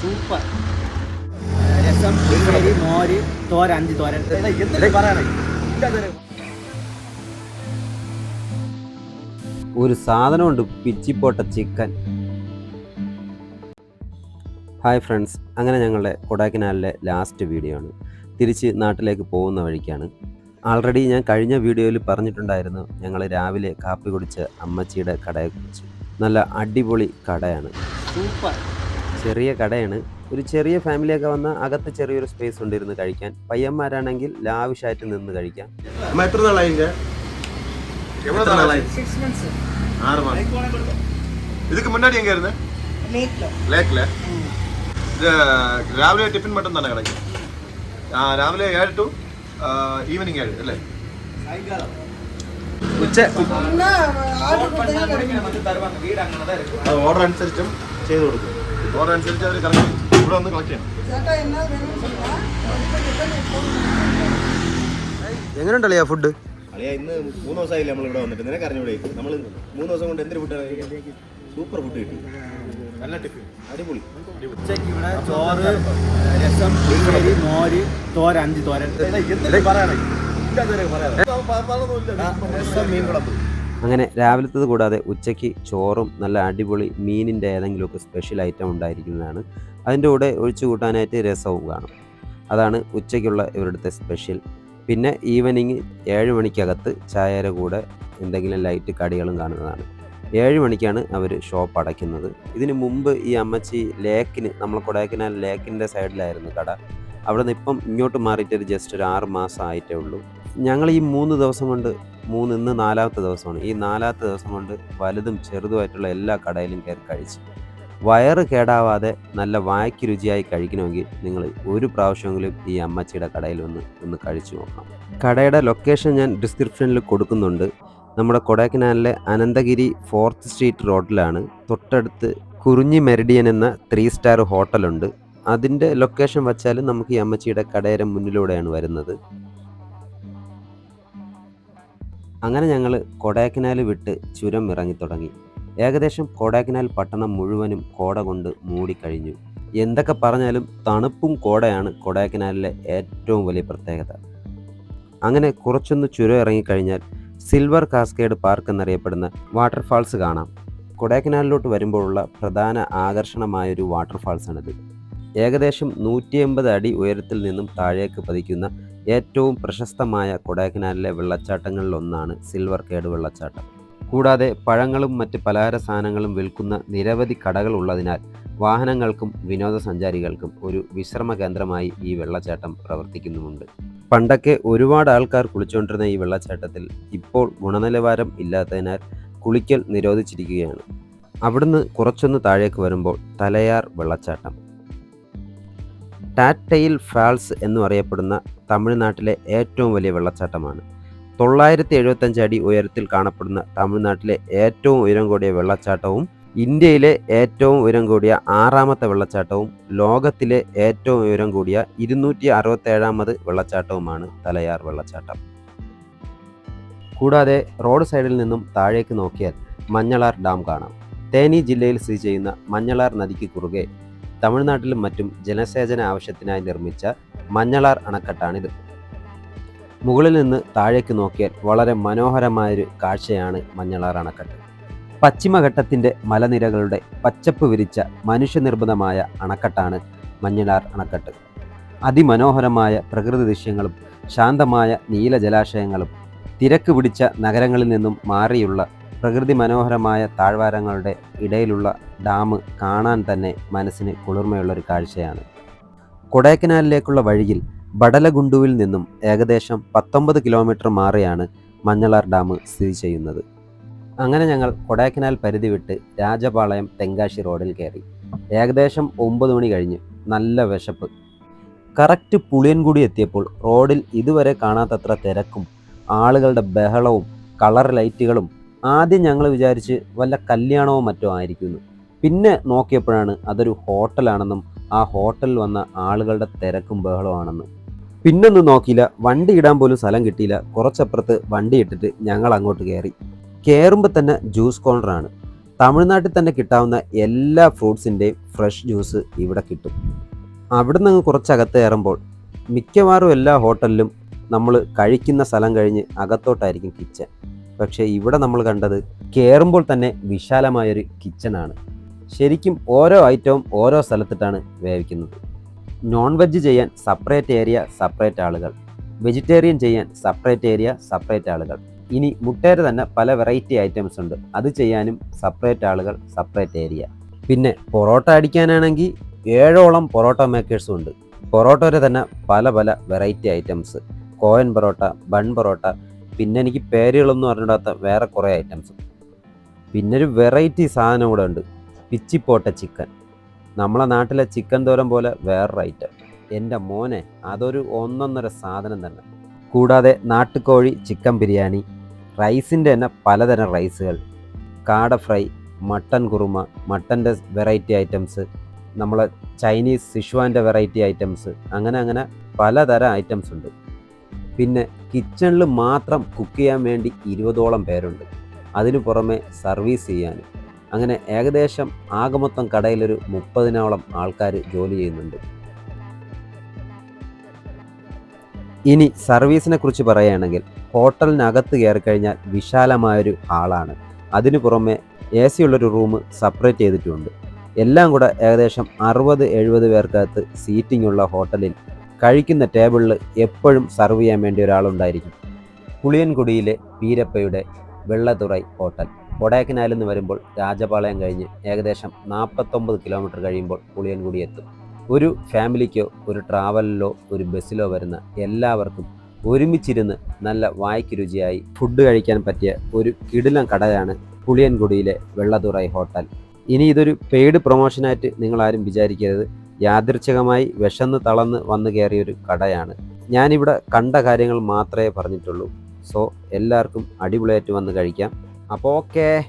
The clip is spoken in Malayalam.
സൂപ്പർ. രസം മോര് തോര അഞ്ച് തോരൻ. എന്തൊക്കെ പറയണേ? ഒരു സാധനമുണ്ട് പിച്ചിപ്പോട്ട ചിക്കൻ. ഹായ് ഫ്രണ്ട്സ് അങ്ങനെ ഞങ്ങളുടെ കൊടൈക്കനാലിലെ ലാസ്റ്റ് വീഡിയോ ആണ്. തിരിച്ച് നാട്ടിലേക്ക് പോകുന്ന വഴിക്കാണ്. ആൾറെഡി ഞാൻ കഴിഞ്ഞ വീഡിയോയിൽ പറഞ്ഞിട്ടുണ്ടായിരുന്നു ഞങ്ങൾ രാവിലെ കാപ്പി കുടിച്ച് അമ്മച്ചിയുടെ കടയെക്കുറിച്ച്. നല്ല അടിപൊളി കടയാണ്. സൂപ്പർ. ചെറിയ കടയാണ് ഒരു ചെറിയ ഫാമിലിയൊക്കെ വന്നാൽ അകത്ത് ചെറിയൊരു സ്പേസ് ഉണ്ടായിരുന്നു കഴിക്കാൻ പയ്യന്മാരാണെങ്കിൽ ലാവിഷായിട്ട് നിന്ന് കഴിക്കാം அம்மா எத்தனை நாள் ஆயிங்க எவ்வளவு நாள் ஆயிங்க சிக்ஸ் மந்த்ஸ் ஆறு மாதம் இதுக்கு முன்னாடி எங்க இருந்த லேக்ல லேக்ல இது രാവിലെ ടിഫിൻ മട്ടം തന്നെ കിടക്കും ആ, രാവിലെ ഏഴ് ടു ഈവനിങ് ഏഴ് അല്ലേ ഉച്ച ஆர்டர் கொடுத்தா கிடைக்கும் അത് ഓർഡർ അനുസരിച്ചും ചെയ്ത് കൊടുക്കും അതനുസരിച്ച് അവർ കറക്റ്റ് ഇവിടെ വന്ന് കളക്ട് ചെയ്യണം. എങ്ങനെയുണ്ട് അളിയാ ഫുഡ് അളിയാ ഇന്ന് മൂന്ന് ദിവസമായില്ല നമ്മൾ ഇവിടെ വന്നിട്ട്. നിനക്ക് അറിഞ്ഞൂടെ? നമ്മൾ മൂന്ന് ദിവസം കൊണ്ട് എന്തൊരു ഫുഡാണ് സൂപ്പർ ഫുഡ് കിട്ടി. നല്ല ടിഫിൻ. അടിപൊളി. ഉച്ചയ്ക്ക് ഇവിടെ ചോറ് രസം മോര് തോര അഞ്ച് തോരൻ എന്തൊക്കെ പറയണേ പറയാതെ രസം മീൻ കുളമ്പ് അങ്ങനെ രാവിലത്തത് കൂടാതെ ഉച്ചയ്ക്ക് ചോറും നല്ല അടിപൊളി മീനിന്റെ ഏതെങ്കിലുമൊക്കെ സ്പെഷ്യൽ ഐറ്റം ഉണ്ടായിരിക്കുന്നതാണ്. അതിന്റെ കൂടെ ഒഴിച്ചു കൂട്ടാനായിട്ട് രസവും കാണും. അതാണ് ഉച്ചയ്ക്കുള്ള ഇവരുടെ സ്പെഷ്യൽ പിന്നെ ഈവനിങ് ഏഴ് മണിക്കകത്ത് ചായയുടെ കൂടെ എന്തെങ്കിലും ലൈറ്റ് കടികളും കാണുന്നതാണ്. ഏഴ് മണിക്കാണ് അവർ ഷോപ്പ് അടയ്ക്കുന്നത്. ഇതിന് മുമ്പ് ഈ അമ്മച്ചി ലേക്കിന് നമ്മൾ കൊടൈക്കനാൽ ലേക്കിന്റെ സൈഡിലായിരുന്നു കട. അവിടെ നിന്ന് ഇപ്പം ഇങ്ങോട്ട് മാറിയിട്ട് ജസ്റ്റ് ഒരു ആറ് മാസം ആയിട്ടേ ഉള്ളൂ. ഞങ്ങൾ ഈ മൂന്ന് ദിവസം കൊണ്ട് മൂന്ന് ഇന്ന് നാലാമത്തെ ദിവസമാണ്. ഈ നാലാമത്തെ ദിവസം കൊണ്ട് വലുതും ചെറുതുമായിട്ടുള്ള എല്ലാ കടയിലും കയറി കഴിച്ചു വയറ് കേടാവാതെ നല്ല വായ്ക്ക് രുചിയായി കഴിക്കണമെങ്കിൽ നിങ്ങൾ ഒരു പ്രാവശ്യമെങ്കിലും ഈ അമ്മച്ചിയുടെ കടയിൽ ഒന്ന് ഒന്ന് കഴിച്ചു നോക്കണം. കടയുടെ ലൊക്കേഷൻ ഞാൻ ഡിസ്ക്രിപ്ഷനിൽ കൊടുക്കുന്നുണ്ട്. നമ്മുടെ കൊടൈക്കനാലിലെ അനന്തഗിരി ഫോർത്ത് സ്ട്രീറ്റ് റോഡിലാണ്. തൊട്ടടുത്ത് കുറിഞ്ഞി മെറിഡിയൻ എന്ന ത്രീ സ്റ്റാർ ഹോട്ടലുണ്ട്. അതിന്റെ ലൊക്കേഷൻ വച്ചാലും നമുക്ക് ഈ അമ്മച്ചിയുടെ കടയുടെ മുന്നിലൂടെയാണ് വരുന്നത്. അങ്ങനെ ഞങ്ങൾ കൊടൈക്കനാൽ വിട്ട് ചുരം ഇറങ്ങി തുടങ്ങി. ഏകദേശം കൊടൈക്കനാൽ പട്ടണം മുഴുവനും കോട കൊണ്ട് മൂടിക്കഴിഞ്ഞു എന്തൊക്കെ പറഞ്ഞാലും തണുപ്പും കോടയാണ് കൊടൈക്കനാലിലെ ഏറ്റവും വലിയ പ്രത്യേകത. അങ്ങനെ കുറച്ചൊന്ന് ചുരം ഇറങ്ങിക്കഴിഞ്ഞാൽ സിൽവർ കാസ്കേഡ് പാർക്ക് എന്നറിയപ്പെടുന്ന വാട്ടർഫാൾസ് കാണാം. കൊടൈക്കനാലിലോട്ട് വരുമ്പോഴുള്ള പ്രധാന ആകർഷണമായൊരു വാട്ടർഫാൾസാണിത്. ഏകദേശം നൂറ്റി അടി ഉയരത്തിൽ നിന്നും താഴേക്ക് പതിക്കുന്ന ഏറ്റവും പ്രശസ്തമായ കൊടൈക്കനാലിലെ വെള്ളച്ചാട്ടങ്ങളിലൊന്നാണ് സിൽവർ കേഡ് വെള്ളച്ചാട്ടം. കൂടാതെ പഴങ്ങളും മറ്റ് പലഹാര സാധനങ്ങളും വിൽക്കുന്ന നിരവധി കടകൾ ഉള്ളതിനാൽ വാഹനങ്ങൾക്കും വിനോദസഞ്ചാരികൾക്കും ഒരു വിശ്രമ കേന്ദ്രമായി ഈ വെള്ളച്ചാട്ടം പ്രവർത്തിക്കുന്നുമുണ്ട്. പണ്ടൊക്കെ ഒരുപാട് ആൾക്കാർ കുളിച്ചുകൊണ്ടിരുന്ന ഈ വെള്ളച്ചാട്ടത്തിൽ ഇപ്പോൾ ഗുണനിലവാരം ഇല്ലാത്തതിനാൽ കുളിക്കൽ നിരോധിച്ചിരിക്കുകയാണ്. അവിടുന്ന് കുറച്ചൊന്ന് താഴേക്ക് വരുമ്പോൾ തലയാർ വെള്ളച്ചാട്ടം. ടാറ്റയിൽ ഫാൾസ് എന്നും അറിയപ്പെടുന്ന തമിഴ്നാട്ടിലെ ഏറ്റവും വലിയ വെള്ളച്ചാട്ടമാണ്. തൊള്ളായിരത്തി എഴുപത്തഞ്ച് അടി ഉയരത്തിൽ കാണപ്പെടുന്ന തമിഴ്നാട്ടിലെ ഏറ്റവും ഉയരം കൂടിയ വെള്ളച്ചാട്ടവും ഇന്ത്യയിലെ ഏറ്റവും ഉയരം കൂടിയ ആറാമത്തെ വെള്ളച്ചാട്ടവും ലോകത്തിലെ ഏറ്റവും ഉയരം കൂടിയ ഇരുന്നൂറ്റി അറുപത്തേഴാമത് വെള്ളച്ചാട്ടവുമാണ് തലയാർ വെള്ളച്ചാട്ടം. കൂടാതെ റോഡ് സൈഡിൽ നിന്നും താഴേക്ക് നോക്കിയാൽ മഞ്ഞളാർ ഡാം കാണാം. തേനി ജില്ലയിൽ സ്ഥിതി ചെയ്യുന്ന മഞ്ഞളാർ നദിക്ക് കുറുകെ തമിഴ്നാട്ടിലും മറ്റും ജലസേചന ആവശ്യത്തിനായി നിർമ്മിച്ച മഞ്ഞളാർ അണക്കെട്ടാണിത്. മുകളിൽ നിന്ന് താഴേക്ക് നോക്കിയാൽ വളരെ മനോഹരമായൊരു കാഴ്ചയാണ് മഞ്ഞളാർ അണക്കെട്ട്. പശ്ചിമഘട്ടത്തിന്റെ മലനിരകളുടെ പച്ചപ്പ് വിരിച്ച മനുഷ്യനിർമ്മിതമായ അണക്കെട്ടാണ് മഞ്ഞളാർ അണക്കെട്ട്. അതിമനോഹരമായ പ്രകൃതി ദൃശ്യങ്ങളും ശാന്തമായ നീല ജലാശയങ്ങളും തിരക്ക് പിടിച്ച നഗരങ്ങളിൽ നിന്നും മാറിയുള്ള പ്രകൃതി മനോഹരമായ താഴ്വാരങ്ങളുടെ ഇടയിലുള്ള ഡാം കാണാൻ തന്നെ മനസ്സിന് കുളിർമയുള്ളൊരു കാഴ്ചയാണ്. കൊടൈക്കനാലിലേക്കുള്ള വഴിയിൽ ബടലഗുണ്ടുവിൽ നിന്നും ഏകദേശം പത്തൊമ്പത് കിലോമീറ്റർ മാറിയാണ് മഞ്ഞളാർ ഡാം സ്ഥിതി ചെയ്യുന്നത്. അങ്ങനെ ഞങ്ങൾ കൊടൈക്കനാൽ പരിധി വിട്ട് രാജപാളയം തെങ്കാശി റോഡിൽ കയറി. ഏകദേശം ഒമ്പത് മണി കഴിഞ്ഞ് നല്ല വിശപ്പ്. കറക്റ്റ് പുളിയൻകുടി എത്തിയപ്പോൾ റോഡിൽ ഇതുവരെ കാണാത്തത്ര തിരക്കും ആളുകളുടെ ബഹളവും കളർ ലൈറ്റുകളും ആദ്യം ഞങ്ങൾ വിചാരിച്ച് വല്ല കല്യാണമോ മറ്റോ ആയിരിക്കുന്നു പിന്നെ നോക്കിയപ്പോഴാണ് അതൊരു ഹോട്ടലാണെന്നും ആ ഹോട്ടലിൽ വന്ന ആളുകളുടെ തിരക്കും ബഹളമാണെന്നും. പിന്നൊന്നും നോക്കിയില്ല വണ്ടി ഇടാൻ പോലും സ്ഥലം കിട്ടിയില്ല. കുറച്ചപ്പുറത്ത് വണ്ടി ഇട്ടിട്ട് ഞങ്ങൾ അങ്ങോട്ട് കയറി. കയറുമ്പോൾ തന്നെ ജ്യൂസ് കോർണറാണ് തമിഴ്നാട്ടിൽ തന്നെ കിട്ടാവുന്ന എല്ലാ ഫ്രൂട്ട്സിന്റെയും ഫ്രഷ് ജ്യൂസ് ഇവിടെ കിട്ടും. അവിടെ നിന്ന് കുറച്ചകത്ത് കയറുമ്പോൾ മിക്കവാറും എല്ലാ ഹോട്ടലിലും നമ്മൾ കഴിക്കുന്ന സ്ഥലം കഴിഞ്ഞ് അകത്തോട്ടായിരിക്കും കിച്ചൺ. പക്ഷേ ഇവിടെ നമ്മൾ കണ്ടത് കയറുമ്പോൾ തന്നെ വിശാലമായൊരു കിച്ചണാണ്. ശരിക്കും ഓരോ ഐറ്റവും ഓരോ സ്ഥലത്തിട്ടാണ് വേവിക്കുന്നത്. നോൺ വെജ് ചെയ്യാൻ സെപ്പറേറ്റ് ഏരിയ സെപ്പറേറ്റ് ആളുകൾ. വെജിറ്റേറിയൻ ചെയ്യാൻ സെപ്പറേറ്റ് ഏരിയ സെപ്പറേറ്റ് ആളുകൾ. ഇനി മുട്ടയുടെ തന്നെ പല വെറൈറ്റി ഐറ്റംസ് ഉണ്ട്. അത് ചെയ്യാനും സെപ്പറേറ്റ് ആളുകൾ സെപ്പറേറ്റ് ഏരിയ പിന്നെ പൊറോട്ട അടിക്കാനാണെങ്കിൽ ഏഴോളം പൊറോട്ട മേക്കേഴ്സും ഉണ്ട്. പൊറോട്ടയുടെ തന്നെ പല പല variety items coin parotta bun parotta പിന്നെ എനിക്ക് പേരുകളൊന്നും അറിഞ്ഞിടാത്ത വേറെ കുറേ ഐറ്റംസ് പിന്നെ ഒരു വെറൈറ്റി സാധനം കൂടെ ഉണ്ട്. പിച്ചിപ്പോട്ട ചിക്കൻ നമ്മളെ നാട്ടിലെ ചിക്കൻ തോരൻ പോലെ വേറൊരു ഐറ്റം എന്റെ മോനെ അതൊരു ഒന്നൊന്നര സാധനം തന്നെ. കൂടാതെ നാട്ടുകോഴി ചിക്കൻ ബിരിയാണി റൈസിന്റെ തന്നെ പലതരം റൈസുകൾ കാട ഫ്രൈ മട്ടൻ കുറുമ മട്ടന്റെ വെറൈറ്റി ഐറ്റംസ് നമ്മളെ ചൈനീസ് സിഷ്വാന്റെ വെറൈറ്റി ഐറ്റംസ് അങ്ങനെ അങ്ങനെ പലതരം ഐറ്റംസ് ഉണ്ട്. പിന്നെ കിച്ചണിൽ മാത്രം കുക്ക് ചെയ്യാൻ വേണ്ടി ഇരുപതോളം പേരുണ്ട്. അതിനു പുറമെ സർവീസ് ചെയ്യാനും. അങ്ങനെ ഏകദേശം ആകെ മൊത്തം കടയിലൊരു മുപ്പതിനോളം ആൾക്കാർ ജോലി ചെയ്യുന്നുണ്ട്. ഇനി സർവീസിനെ കുറിച്ച് പറയുകയാണെങ്കിൽ ഹോട്ടലിനകത്ത് കയറി കഴിഞ്ഞാൽ വിശാലമായൊരു ഹാളാണ്. അതിനു പുറമെ എ സി ഉള്ളൊരു റൂം സെപ്പറേറ്റ് ചെയ്തിട്ടുണ്ട്. എല്ലാം കൂടെ ഏകദേശം അറുപത് എഴുപത് പേർക്കകത്ത് സീറ്റിംഗ് ഉള്ള ഹോട്ടലിൽ കഴിക്കുന്ന ടേബിളിൽ എപ്പോഴും സർവ് ചെയ്യാൻ വേണ്ടി ഒരാളുണ്ടായിരിക്കും. പുളിയൻകുടിയിലെ പീരപ്പയുടെ വെള്ളതുറൈ ഹോട്ടൽ. കൊടൈക്കനാലിൽ നിന്ന് വരുമ്പോൾ രാജപാളയം കഴിഞ്ഞ് ഏകദേശം നാൽപ്പത്തൊമ്പത് കിലോമീറ്റർ കഴിയുമ്പോൾ പുളിയൻകുടി എത്തും. ഒരു ഫാമിലിക്കോ ഒരു ട്രാവലിലോ ഒരു ബസ്സിലോ വരുന്ന എല്ലാവർക്കും ഒരുമിച്ചിരുന്ന് നല്ല വായ്ക്ക് രുചിയായി ഫുഡ് കഴിക്കാൻ പറ്റിയ ഒരു കിടിലം കടയാണ് പുളിയൻകുടിയിലെ വെള്ളതുറൈ ഹോട്ടൽ. ഇനി ഇതൊരു പെയ്ഡ് പ്രൊമോഷനായിട്ട് നിങ്ങളാരും വിചാരിക്കരുത്. യാദൃച്ഛികമായി വിശന്ന് തളന്ന് വന്നു കയറിയൊരു കടയാണ്. ഞാനിവിടെ കണ്ട കാര്യങ്ങൾ മാത്രമേ പറഞ്ഞിട്ടുള്ളൂ. സോ എല്ലാവർക്കും അടിപൊളിയായിട്ട് വന്ന് കഴിക്കാം. അപ്പോൾ ഓക്കേ.